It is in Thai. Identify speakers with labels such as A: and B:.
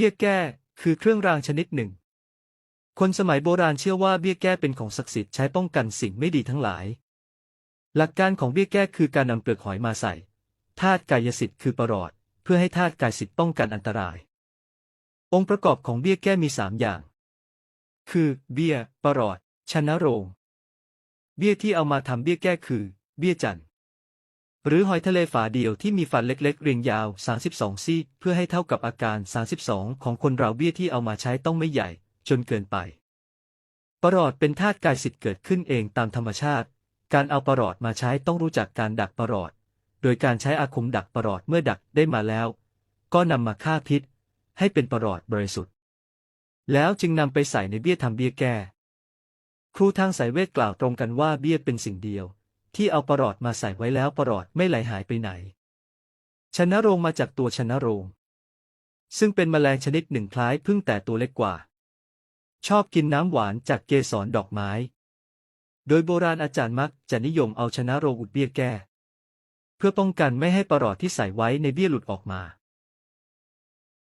A: เบี้ยแก้ คือเครื่องรางชนิดหนึ่ง คนสมัยโบราณเชื่อว่าเบี้ยแก้เป็นของศักดิ์สิทธิ์ใช้ป้องกันสิ่งไม่ดีทั้งหลาย หลักการของเบี้ยแก้คือการนำเปลือกหอยมาใส่ธาตุกายสิทธิ์คือประหลอด เพื่อให้ธาตุกายสิทธิ์ป้องกันอันตราย องค์ประกอบของเบี้ยแก้มีสามอย่าง คือเบี้ยประหลอดชนะโรง เบี้ยที่เอามาทำเบี้ยแก้คือ เบี้ยจันทร์ หรือหอยทะเลฝาเดียวที่มีฟันเล็กๆ เรียงยาว 32 ซี่ เพื่อให้เท่ากับอาการ 32 ของคนเราเบี้ยที่เอามาใช้ต้องไม่ใหญ่ จนเกินไป ปรอดเป็นธาตุกายสิทธิ์เกิดขึ้นเองตามธรรมชาติ การเอาปรอดมาใช้ต้องรู้จักการดักปรอด โดยการใช้อาคมดักปรอดเมื่อดักได้มาแล้ว ก็นำมาฆ่าพิษ ให้เป็นปรอดบริสุทธิ์ แล้วจึงนำไปใส่ในเบี้ยทำเบี้ยแก้ ครูทางสายเวทกล่าวตรงกันว่าเบี้ยเป็นสิ่งเดียว ที่เอาประหลอดมาใส่ไว้แล้วประหลอดไม่ไหลหายไปไหน ชนะโรงมาจากตัวชนะโรง ซึ่งเป็นแมลงชนิดหนึ่งคล้ายพึ่งแต่ตัวเล็กกว่า ชอบกินน้ำหวานจากเกสรดอกไม้ โดยโบราณอาจารย์มักจะนิยมเอาชนะโรงอุดเบี้ยแก้ เพื่อป้องกันไม่ให้ประหลอดที่ใส่ไว้ในเบี้ยหลุดออกมา